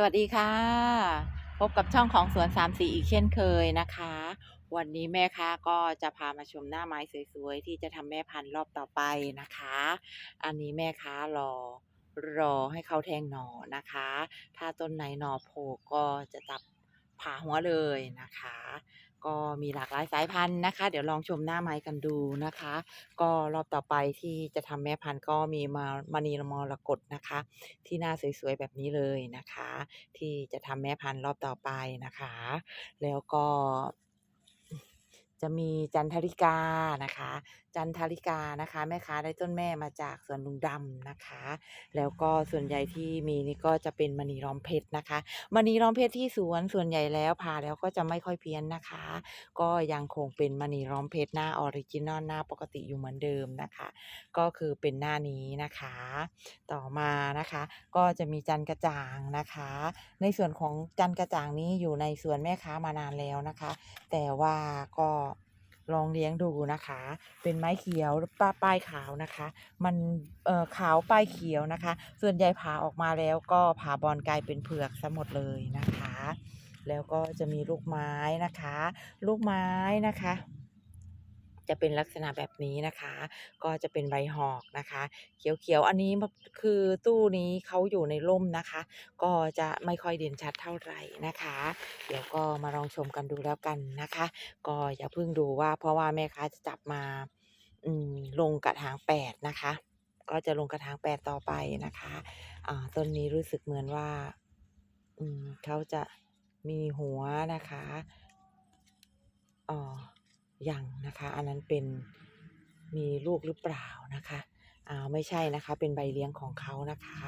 สวัสดีค่ะ พบกับช่องของสวนสามสีอีกเช่นเคยนะคะ วันนี้แม่ค้าก็จะพามาชมหน้าไม้สวยๆ ที่จะทำแม่พันธุ์รอบต่อไปนะคะ อันนี้แม่ค้ารอรอให้เขาแทงหน่อนะคะ ถ้าต้นไหนหน่อโผล่ก็จะจับผ่าหัวเลยนะคะ ก็มีหลากหลายสายพันธุ์นะคะ เดี๋ยวลองชมหน้าไม้กันดูนะคะ ก็รอบต่อไปที่จะทำแม่พันธุ์ก็มีมามณีมรกตนะคะ ที่หน้าสวยๆแบบนี้เลยนะคะ ที่จะทำแม่พันธุ์รอบต่อไปนะคะ แล้วก็ จะมีจันทริกานะคะ จันทริกานะคะแม่ค้าได้ต้นแม่มาจากสวนลุงดำนะคะ แล้วก็ส่วนใหญ่ที่มีนี่ก็จะเป็นมณีล้อมเพชรนะคะมณีล้อมเพชรที่สวนส่วนใหญ่แล้วผ่าแล้วก็จะไม่ค่อยเพี้ยนนะคะ ก็ยังคงเป็นมณีล้อมเพชรหน้าออริจินอลหน้าปกติอยู่เหมือนเดิมนะคะ ก็คือเป็นหน้านี้นะคะ ต่อมานะคะ ก็จะมีจันกระจ่างนะคะ ในส่วนของจันกระจ่างนี้อยู่ในสวนแม่ค้ามานานแล้วนะคะ แต่ว่าก็ ลองเลี้ยงดูนะคะ เป็นไม้เขียวป้าปลายขาวนะคะ มันเอ่อขาวป้ายเขียวนะคะ ส่วนใหญ่ผ่าออกมาแล้วก็ผ่าบอลกลายเป็นเผือกซะหมดเลยนะคะ แล้วก็จะมีลูกไม้นะคะ ลูกไม้นะคะ จะเป็นลักษณะแบบนี้นะคะ ก็จะเป็นใบหอกนะคะ เขียวๆ อันนี้คือตู้นี้เขาอยู่ในร่มนะคะ ก็จะไม่ค่อยเด่นชัดเท่าไหร่นะคะ เดี๋ยวก็มาลองชมกันดูแล้วกันนะคะ ก็อย่าเพิ่งดูว่าเพราะว่าแม่ค้าจะจับมาลงกระถางแปดนะคะ ก็จะลงกระถางแปดต่อไปนะคะอ่าต้นนี้รู้สึกเหมือนว่าเขาจะมีหัวนะคะอ่อ ยังนะคะ อันนั้นเป็นมีลูกหรือเปล่านะคะอ่าไม่ใช่นะคะ เป็นใบเลี้ยงของเขานะคะ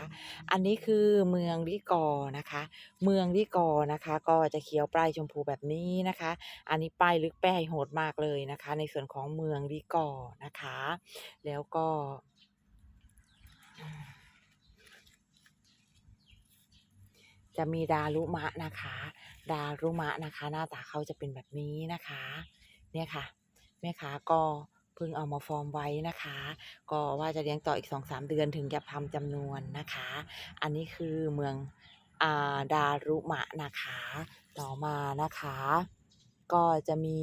อันนี้คือเมืองลิกอนะคะ เมืองลิกอนะคะ ก็จะเขียวปลายชมพูแบบนี้นะคะ อันนี้ป้ายลึกแป้โหดมากเลยนะคะ ในส่วนของเมืองลิกอนะคะ แล้วก็จะมีดารุมะนะคะ ดารุมะนะคะ หน้าตาเขาจะเป็นแบบนี้นะคะ เนี่ยค่ะ แม่ค้าก็เพิ่งเอามาฟอร์มไว้นะคะ ก็ว่าจะเลี้ยงต่ออีก2-3เดือนถึงจะทำจำนวนนะคะ อันนี้คือเมืองอาดารุมะนะคะ ต่อมานะคะ ก็จะมี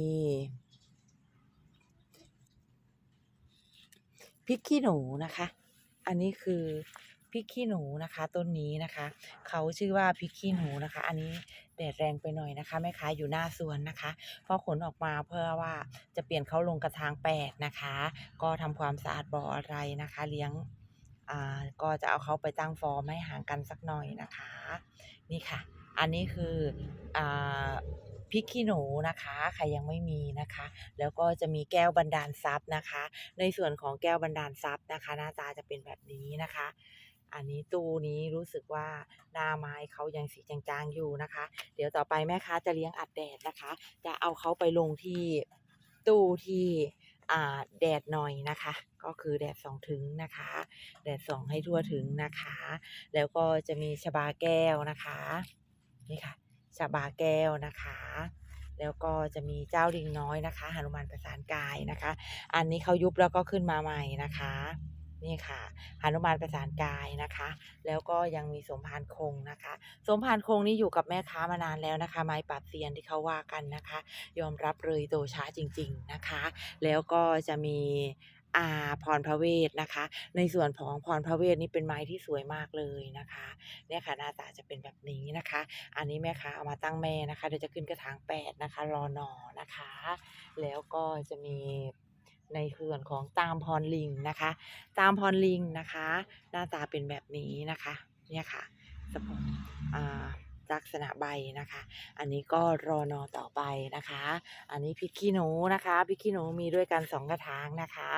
พริกขี้หนูนะคะ อันนี้คือ พริกขี้หนูนะคะต้นนี้นะคะ เขาชื่อว่าพริกขี้หนูนะคะ อันนี้แดดแรงไปหน่อยนะคะแม่ค้าอยู่หน้าสวนนะคะพอขนออกมาเพื่อว่าจะเปลี่ยนเขาลงกระถางแปดนะคะ ก็ทำความสะอาดบ่ออะไรนะคะ เลี้ยงอ่าก็จะเอาเขาไปตั้งฟอร์มให้ห่างกันสักหน่อยนะคะ นี่ค่ะ อันนี้คืออ่าพริกขี้หนูนะคะใครยังไม่มีนะคะ แล้วก็จะมีแก้วบันดาลทรัพย์นะคะ ในส่วนของแก้วบันดาลทรัพย์นะคะ หน้าตาจะเป็นแบบนี้นะคะ อันนี้ตู้นี้รู้สึกว่าหน้าไม้เขายังสีจางๆอยู่นะคะ เดี๋ยวต่อไปแม่ค้าจะเลี้ยงอัดแดดนะคะ จะเอาเขาไปลงที่ตู้ที่แดดหน่อยนะคะ ก็คือแดดส่องถึงนะคะ แดดส่องให้ทั่วถึงนะคะ แล้วก็จะมีชบาแก้วนะคะนี่ค่ะชบาแก้วนะคะ แล้วก็จะมีเจ้าลิงน้อยนะคะหนุมานประสานกายนะคะ อันนี้เขายุบแล้วก็ขึ้นมาใหม่นะคะ นี่ค่ะหนุมานประสานกายนะคะ แล้วก็ยังมีสมภารคงนะคะ สมภารคงนี่อยู่กับแม่ค้ามานานแล้วนะคะ ไม้ปราบเซียนที่เขาว่ากันนะคะ ยอมรับเลยโตช้าจริง ๆนะคะ แล้วก็จะมีอาพรพระเวทนะคะ ในส่วนของพรพระเวทนี่เป็นไม้ที่สวยมากเลยนะคะเนี่ยค่ะหน้าตาจะเป็นแบบนี้นะคะ อันนี้แม่ค้าเอามาตั้งแม่นะคะเดี๋ยวจะขึ้นกระถางแปดนะคะรอนอนะคะ แล้วก็จะมี ในส่วนของตามพรลิงนะคะ ตามพรลิงนะคะ หน้าตาเป็นแบบนี้นะคะเนี่ยค่ะสะโพกอ่าลักษณะใบนะคะ อันนี้ก็รอนอต่อไปนะคะ อันนี้พริกขี้หนูนะคะพริกขี้หนูมีด้วยกัน2กระถางนะคะ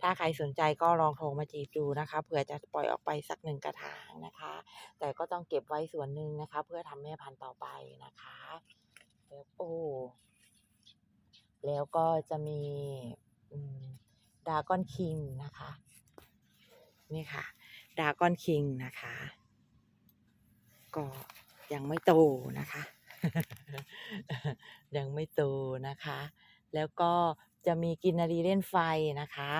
ถ้าใครสนใจก็ลองโทรมาจีบดูนะคะเผื่อจะปล่อยออกไปสัก1กระถางนะคะ แต่ก็ต้องเก็บไว้ส่วนหนึ่งนะคะ เพื่อทำแม่พันธุ์ต่อไปนะคะแล้วโอ้แล้วก็จะมี ดากอนคิงนะคะ นี่ค่ะ ดากอนคิงนะคะ ก็ยังไม่โตนะคะ ยังไม่โตนะคะ แล้วก็จะมีกินนารีเล่นไฟนะคะ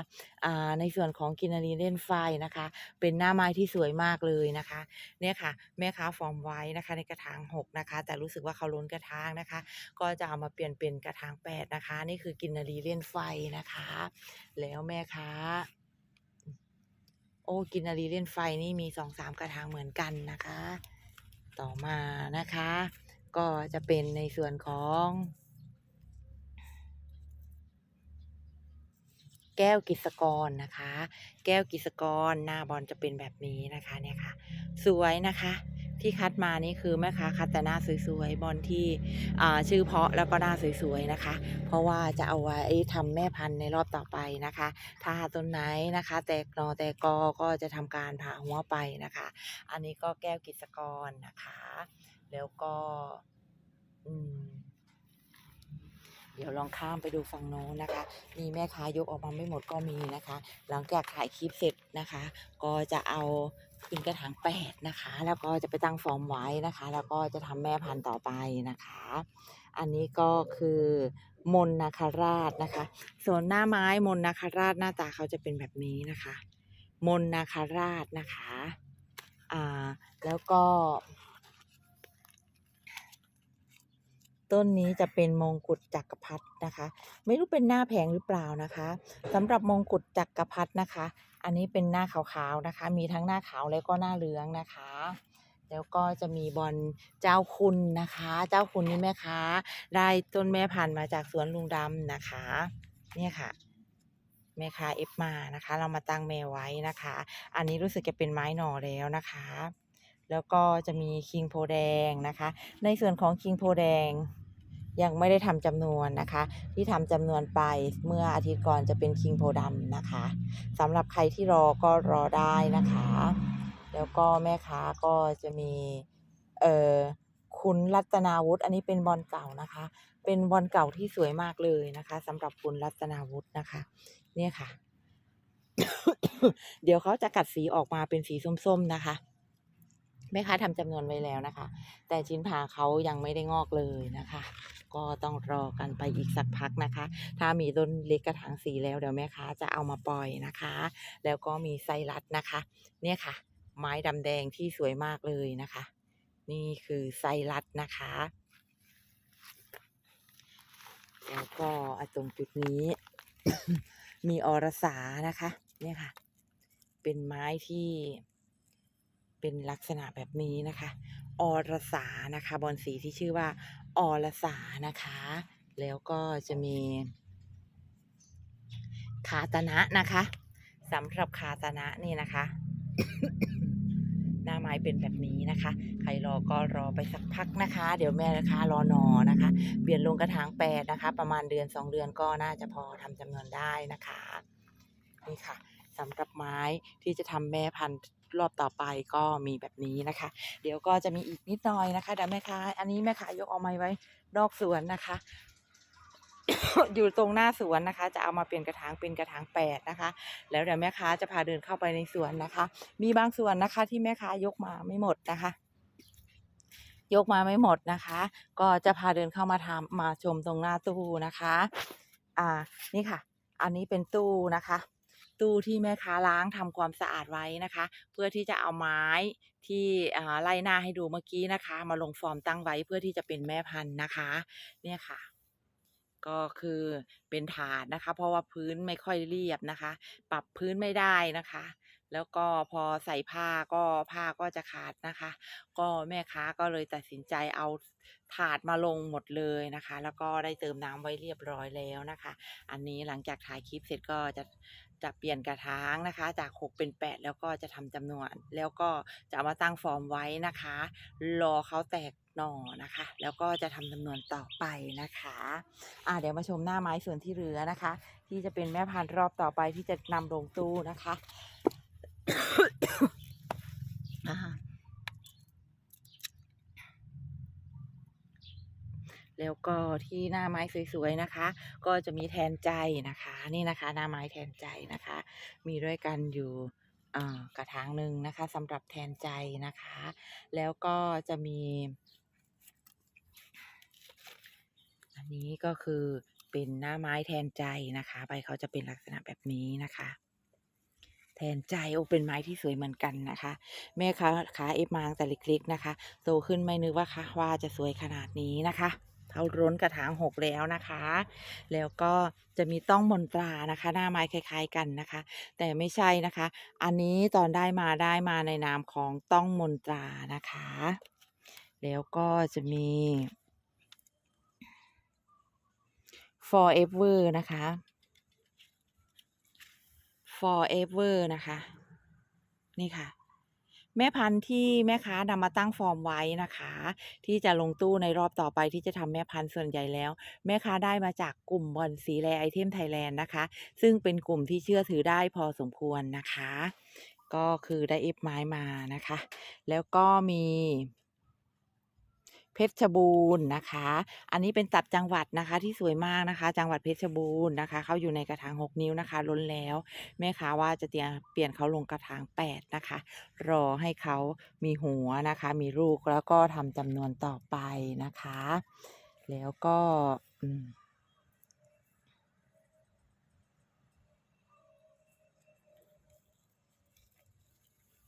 อ่าในส่วนของกินนารีเล่นไฟนะคะ เป็นหน้าไม้ที่สวยมากเลยนะคะ เนี่ยค่ะ แม่ค้าฟอร์มไว้นะคะ ในกระถางหกนะคะ แต่รู้สึกว่าเขาล้นกระถางนะคะ ก็จะเอามาเปลี่ยนเป็นกระถางแปดนะคะ นี่คือกินนารีเล่นไฟนะคะ แล้วแม่ค้าโอ้กินนารีเล่นไฟนี่มีสองสามกระถางเหมือนกันนะคะ ต่อมานะคะ ก็จะเป็นในส่วนของ แก้วกิษกรนะคะ แก้วกิษกรหน้าบอลจะเป็นแบบนี้นะคะเนี่ยค่ะ สวยนะคะที่คัดมานี่คือแม่ค้าคัดแต่หน้าสวยๆบอลที่อ่าชื่อเพาะแล้วก็หน้าสวยๆนะคะ เพราะว่าจะเอาไว้ทำแม่พันธุ์ในรอบต่อไปนะคะ ถ้าต้นไหนนะคะ แตกหนอแตกกอก็จะทำการผ่าหัวไปนะคะ อันนี้ก็แก้วกิษกรนะคะ แล้วก็ อืม เดี๋ยวลองข้ามไปดูฝั่งโน้นนะคะ มีแม่ค้ายกออกมาไม่หมดก็มีนะคะ หลังจากถ่ายคลิปเสร็จนะคะ ก็จะเอาขึ้นกระถางแปดนะคะ แล้วก็จะไปตั้งฟอร์มไว้นะคะ แล้วก็จะทำแม่พันธุ์ต่อไปนะคะ อันนี้ก็คือมนนาคราชนะคะ ส่วนหน้าไม้มนนาคราชหน้าตาเขาจะเป็นแบบนี้นะคะ มนนาคราชนะคะ อ่า แล้วก็ ต้นนี้จะเป็นมงกุฎจักรพรรดินะคะ ไม่รู้เป็นหน้าแผงหรือเปล่านะคะสำหรับมงกุฎจักรพรรดินะคะ อันนี้เป็นหน้าขาวๆนะคะ มีทั้งหน้าขาวแล้วก็หน้าเหลืองนะคะ แล้วก็จะมีบอลเจ้าคุณนะคะ เจ้าคุณนี่แม่ค้าได้ต้นแม่พันธุ์มาจากสวนลุงดำนะคะ เนี่ยค่ะแม่ค้าเอฟมานะคะ เรามาตั้งแม่ไว้นะคะ อันนี้รู้สึกจะเป็นไม้หน่อแล้วนะคะ แล้วก็จะมีคิงโพแดงนะคะ ในส่วนของคิงโพแดงยังไม่ได้ทำจำนวนนะคะ ที่ทำจำนวนไปเมื่ออาทิตย์ก่อนจะเป็นคิงโพดำนะคะสำหรับใครที่รอก็รอได้นะคะ แล้วก็แม่ค้าก็จะมีเอ่อคุณรัตนาวุฒิอันนี้เป็นบอลเก่านะคะ เป็นบอลเก่าที่สวยมากเลยนะคะสำหรับคุณรัตนาวุฒินะคะ เนี่ยค่ะ เดี๋ยวเขาจะกัดสีออกมาเป็นสีส้มๆนะคะ แม่ค้าทำจำนวนไว้แล้วนะคะ แต่ชิ้นผ่าเขายังไม่ได้งอกเลยนะคะ ก็ต้องรอกันไปอีกสักพักนะคะ ถ้ามีต้นเล็กกระถางสีแล้วเดี๋ยวแม่ค้าจะเอามาปล่อยนะคะ แล้วก็มีไซรัสนะคะ เนี่ยค่ะ ไม้ดำแดงที่สวยมากเลยนะคะ นี่คือไซรัสนะคะ แล้วก็ตรงจุดนี้ มีอรสานะคะ เนี่ยค่ะ เป็นไม้ที่ เป็นลักษณะแบบนี้นะคะ อรสานะคะ บอลสีที่ชื่อว่า อรสานะคะ แล้วก็จะมี คาตนะนะคะสำหรับคาตนะนี่นะคะ หน้าไม้เป็นแบบนี้นะคะ ใครรอก็รอไปสักพักนะคะ เดี๋ยวแม่นะคะรอนอนะคะ เปลี่ยนลงกระถางแปดนะคะ ประมาณเดือนสองเดือนก็น่าจะพอทำจำนวนได้นะคะ นี่ค่ะสำหรับไม้ที่จะทำแม่พันธุ์ รอบต่อไปก็มีแบบนี้นะคะ เดี๋ยวก็จะมีอีกนิดหน่อยนะคะเดี๋ยวแม่ค้าอันนี้แม่ค้ายกออกมาไว้นอกสวนนะคะ อยู่ตรงหน้าสวนนะคะ จะเอามาเปลี่ยนกระถางเป็นกระถางแปดนะคะ แล้วเดี๋ยวแม่ค้าจะพาเดินเข้าไปในสวนนะคะ มีบางส่วนนะคะที่แม่ค้ายกมาไม่หมดนะคะยกมาไม่หมดนะคะ ก็จะพาเดินเข้ามาทำมาชมตรงหน้าตู้นะคะ อ่า นี่ค่ะ อันนี้เป็นตู้นะคะ ตู้ที่แม่ค้าล้างทำความสะอาดไว้นะคะ เพื่อที่จะเอาไม้ที่ไล่หน้าให้ดูเมื่อกี้นะคะ มาลงฟอร์มตั้งไว้เพื่อที่จะเป็นแม่พันธุ์นะคะ เนี่ยค่ะ ก็คือเป็นถาดนะคะ เพราะว่าพื้นไม่ค่อยเรียบนะคะ ปรับพื้นไม่ได้นะคะ แล้วก็พอใส่ผ้าก็ผ้าก็จะขาดนะคะ ก็แม่ค้าก็เลยตัดสินใจเอาถาดมาลงหมดเลยนะคะ แล้วก็ได้เติมน้ำไว้เรียบร้อยแล้วนะคะ อันนี้หลังจากถ่ายคลิปเสร็จก็จะจะเปลี่ยนกระถางนะคะ จากหกเป็นแปดแล้วก็จะทำจำนวน แล้วก็จะเอามาตั้งฟอร์มไว้นะคะ รอเขาแตกหน่อนะคะ แล้วก็จะทำจำนวนต่อไปนะคะอ่าเดี๋ยวมาชมหน้าไม้ส่วนที่เหลือนะคะ ที่จะเป็นแม่พันธุ์รอบต่อไปที่จะนำลงตู้นะคะ แล้วก็ที่หน้าไม้สวยๆนะคะ ก็จะมีแทนใจนะคะ นี่นะคะ หน้าไม้แทนใจนะคะ มีด้วยกันอยู่กระถางหนึ่งนะคะสำหรับแทนใจนะคะ แล้วก็จะมี อันนี้ก็คือเป็นหน้าไม้แทนใจนะคะ ใบเขาจะเป็นลักษณะแบบนี้นะคะ แทนใจโอเป็นไม้ที่สวยเหมือนกันนะคะ แม่ค้าขาเอฟมังแต่เล็กๆนะคะโตขึ้นไม่นึกว่าคะว่าจะสวยขนาดนี้นะคะเท่าร้นกระถางหกแล้วนะคะ แล้วก็จะมีต้องมนตรานะคะ หน้าไม้คล้าย ๆ กันนะคะ แต่ไม่ใช่นะคะ อันนี้ตอนได้มาได้มาในนามของต้องมนตรานะคะ แล้วก็จะมี forever นะคะ forever นะคะ นี่ค่ะ แม่พันธุ์ที่แม่ค้านำมาตั้งฟอร์มไว้นะคะ ที่จะลงตู้ในรอบต่อไปที่จะทำแม่พันธุ์ส่วนใหญ่แล้ว แม่ค้าได้มาจากกลุ่มบอลสีแลไอเทมไทยแลนด์นะคะ ซึ่งเป็นกลุ่มที่เชื่อถือได้พอสมควรนะคะ ก็คือได้เอฟไม้มานะคะ แล้วก็มี เพชรบูรณ์นะคะ อันนี้เป็นตับจังหวัดนะคะที่สวยมากนะคะ จังหวัดเพชรบูรณ์นะคะเขาอยู่ในกระถาง 6 นิ้วนะคะ ล้นแล้วแม่ค้าว่าจะเตรียมเปลี่ยนเขาลงกระถาง 8 นะคะ รอให้เขามีหัวนะคะ มีลูกแล้วก็ทำจำนวนต่อไปนะคะ แล้วก็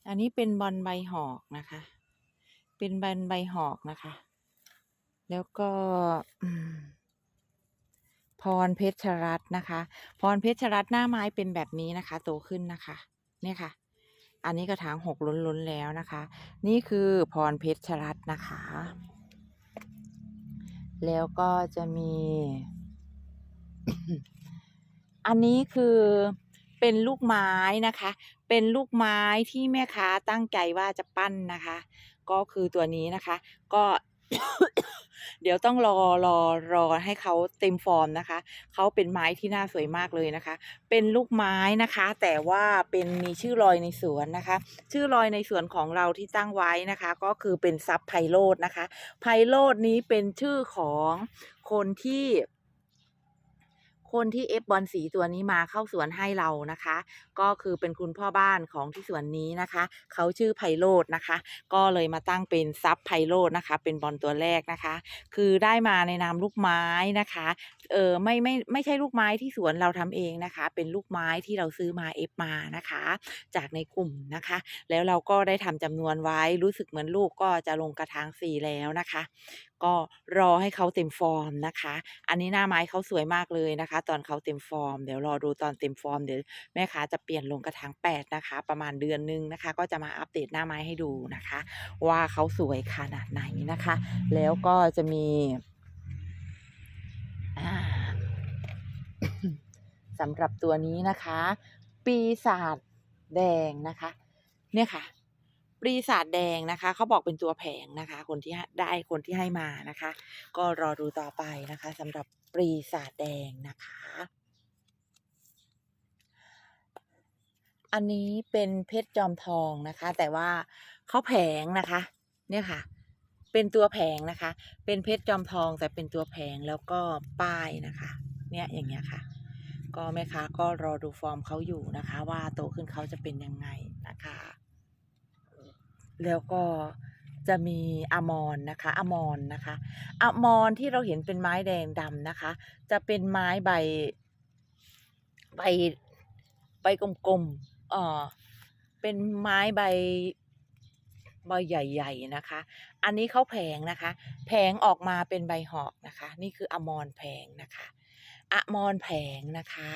อันนี้เป็นบอลใบหอกนะคะ เป็นบอลใบหอกนะคะ แล้วก็พรเพชรรัตน์นะคะ พรเพชรรัตน์หน้าไม้เป็นแบบนี้นะคะ โตขึ้นนะคะ เนี่ยค่ะ อันนี้กระถางหกล้นๆแล้วนะคะ นี่คือพรเพชรรัตน์นะคะ แล้วก็จะมี อันนี้คือเป็นลูกไม้นะคะ เป็นลูกไม้ที่แม่ค้าตั้งใจว่าจะปั้นนะคะ ก็คือตัวนี้นะคะ ก็ เดี๋ยวต้องรอรอรอให้เขาเต็มฟอร์มนะคะ เขาเป็นไม้ที่น่าสวยมากเลยนะคะ เป็นลูกไม้นะคะ แต่ว่าเป็นมีชื่อรอยในสวนนะคะ ชื่อรอยในสวนของเราที่ตั้งไว้นะคะ ก็คือเป็นซับไพโรดนะคะ ไพโรดนี้เป็นชื่อของคนที่ คนที่เอฟบอลสีตัวนี้มาเข้าสวนให้เรานะคะ ก็คือเป็นคุณพ่อบ้านของที่สวนนี้นะคะ เขาชื่อไพโรดนะคะ ก็เลยมาตั้งเป็นซับไพโรดนะคะ เป็นบอลตัวแรกนะคะ คือได้มาในนามลูกไม้นะคะเออไม่ไม่ไม่ใช่ลูกไม้ที่สวนเราทำเองนะคะ เป็นลูกไม้ที่เราซื้อมาเอฟมานะคะ จากในกลุ่มนะคะ แล้วเราก็ได้ทำจำนวนไว้รู้สึกเหมือนลูกก็จะลงกระถางสีแล้วนะคะ ก็รอให้เขาเต็มฟอร์มนะคะ อันนี้หน้าไม้เขาสวยมากเลยนะคะ ตอนเขาเต็มฟอร์ม เดี๋ยวรอดูตอนเต็มฟอร์มเดี๋ยวแม่ค้าจะเปลี่ยนลงกระถางแปดนะคะ ประมาณเดือนนึงนะคะ ก็จะมาอัปเดตหน้าไม้ให้ดูนะคะ ว่าเขาสวยขนาดไหนนะคะ แล้วก็จะมีสำหรับตัวนี้นะคะ ปีศาจแดงนะคะ เนี่ยค่ะ ปีศาจแดงนะคะ เขาบอกเป็นตัวแผงนะคะ คนที่ได้คนที่ให้มานะคะ ก็รอดูต่อไปนะคะสำหรับปีศาจแดงนะคะ อันนี้เป็นเพชรจอมทองนะคะ แต่ว่าเขาแผงนะคะ เนี่ยค่ะ เป็นตัวแผงนะคะ เป็นเพชรจอมทองแต่เป็นตัวแผงแล้วก็ป้ายนะคะ เนี่ยอย่างเงี้ยค่ะก็แม่ค้าก็รอดูฟอร์มเขาอยู่นะคะ ว่าโตขึ้นเขาจะเป็นยังไงนะคะ แล้วก็จะมีอมรนนะคะอมรนนะคะอมรที่เราเห็นเป็นไม้แดงดำนะคะ จะเป็นไม้ใบ ใบใบกลมๆเออเป็นไม้ใบใบใหญ่ๆนะคะ อันนี้เขาแผงนะคะ แผงออกมาเป็นใบหอกนะคะ นี่คืออมรแผงนะคะอะมรแผงนะคะ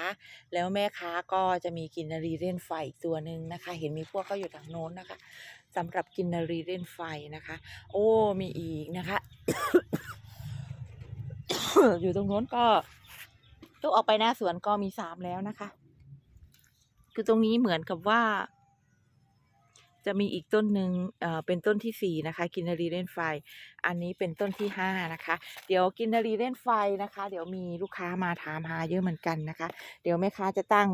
แล้วแม่ค้าก็จะมีกินนารีเล่นไฟอีกตัวหนึ่งนะคะ เห็นมีพวกเขาอยู่ทางโน้นนะคะ สำหรับกินนารีเล่นไฟนะคะ โอ้มีอีกนะคะ อยู่ตรงโน้นก็ตู้ออกไปหน้าสวนก็มีสามแล้วนะคะ คือตรงนี้เหมือนกับว่า จะมีอีกต้นหนึ่งเอ่อเป็นต้นที่สี่นะคะ กินนารีเล่นไฟ อันนี้เป็นต้นที่ห้านะคะ เดี๋ยวกินนารีเล่นไฟนะคะ เดี๋ยวมีลูกค้ามาถามหาเยอะเหมือนกันนะคะ เดี๋ยวแม่ค้าจะตั้ง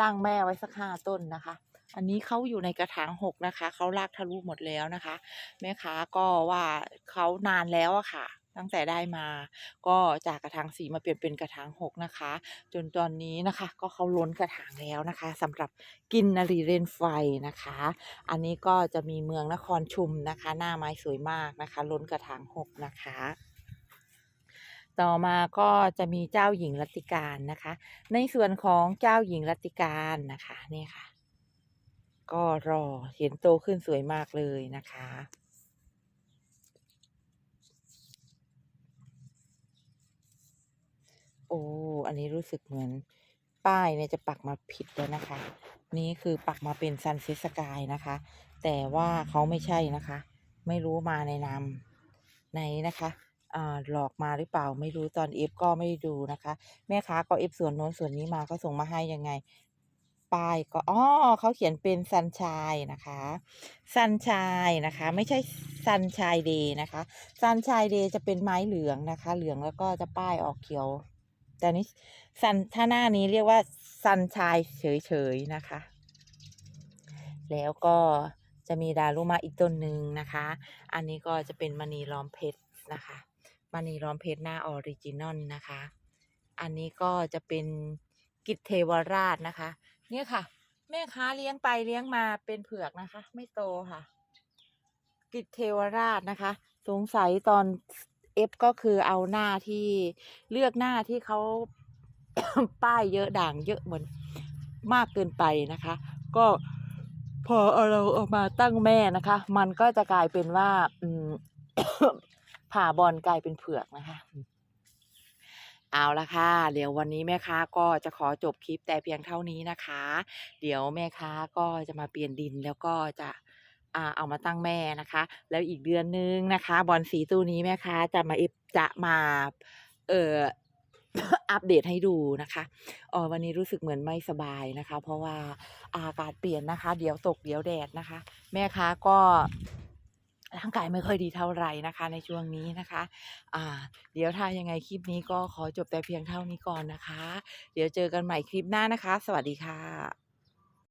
ตั้งแม่ไว้สักห้าต้นนะคะ อันนี้เขาอยู่ในกระถางหกนะคะ เขาลากทะลุหมดแล้วนะคะ แม่ค้าก็ว่าเขานานแล้วอะค่ะ ตั้งแต่ได้มา ก็จากกระถางสีมาเปลี่ยนเป็นกระถางหกนะคะ จนตอนนี้นะคะ ก็เขาล้นกระถางแล้วนะคะสำหรับกินนารีเรนไฟนะคะ อันนี้ก็จะมีเมืองนครชุมนะคะ หน้าไม้สวยมากนะคะ ล้นกระถางหกนะคะต่อมาก็จะมีเจ้าหญิงรัติการนะคะ ในส่วนของเจ้าหญิงรัติการนะคะนี่ค่ะ ก็รอเห็นโตขึ้นสวยมากเลยนะคะ โอ้ อันนี้รู้สึกเหมือนป้ายเนี่ยจะปักมาผิดแล้วนะคะ นี่คือปักมาเป็นซันซิสกายนะคะ แต่ว่าเขาไม่ใช่นะคะ ไม่รู้มาในนามไหนนะคะอ่าหลอกมาหรือเปล่าไม่รู้ตอนเอฟก็ไม่ด้ดูนะคะ แม่ค้าก็เอฟส่วนโน้นส่วนนี้มาก็ส่งมาให้ยังไง ป้ายก็อ๋อเขาเขียนเป็นซันชายนะคะซันชายนะคะ ไม่ใช่ซันชายเดย์นะคะซันชายเดย์จะเป็นไม้เหลืองนะคะ เหลืองแล้วก็จะป้ายออกเขียว แต่นี้ซันถ้าหน้านี้เรียกว่าซันชายเฉยๆนะคะ แล้วก็จะมีดารุมะอีกต้นหนึ่งนะคะ อันนี้ก็จะเป็นมณีล้อมเพชรนะคะมณีล้อมเพชรหน้าออริจินอลนะคะ อันนี้ก็จะเป็นกิจเทวราชนะคะ เนี่ยค่ะ แม่ค้าเลี้ยงไปเลี้ยงมาเป็นเผือกนะคะ ไม่โตค่ะ กิจเทวราชนะคะ สงสัยตอนเอฟก็คือเอาหน้าที่เลือกหน้าที่เขาป้ายเยอะด่างเยอะเหมือนมากเกินไปนะคะ ก็พอเอาเราเอามาตั้งแม่นะคะ มันก็จะกลายเป็นว่าผ่าบอลกลายเป็นเผือกนะคะ เอาละค่ะ เดี๋ยววันนี้แม่ค้าก็จะขอจบคลิปแต่เพียงเท่านี้นะคะ เดี๋ยวแม่ค้าก็จะมาเปลี่ยนดินแล้วก็จะเอามาตั้งแม่นะคะ แล้วอีกเดือนนึงนะคะ บอลสีตู้นี้แม่ค้าจะมาจะมาเอ่ออัปเดตให้ดูนะคะเออวันนี้รู้สึกเหมือนไม่สบายนะคะ เพราะว่าอากาศเปลี่ยนนะคะ เดี๋ยวตกเดี๋ยวแดดนะคะ แม่ค้าก็ ร่างกายไม่ค่อยดีเท่าไหร่นะคะ ในช่วงนี้นะคะ อ่า เดี๋ยวถ้ายังไงคลิปนี้ก็ขอจบแต่เพียงเท่านี้ก่อนนะคะ เดี๋ยวเจอกันใหม่คลิปหน้านะคะ สวัสดีค่ะ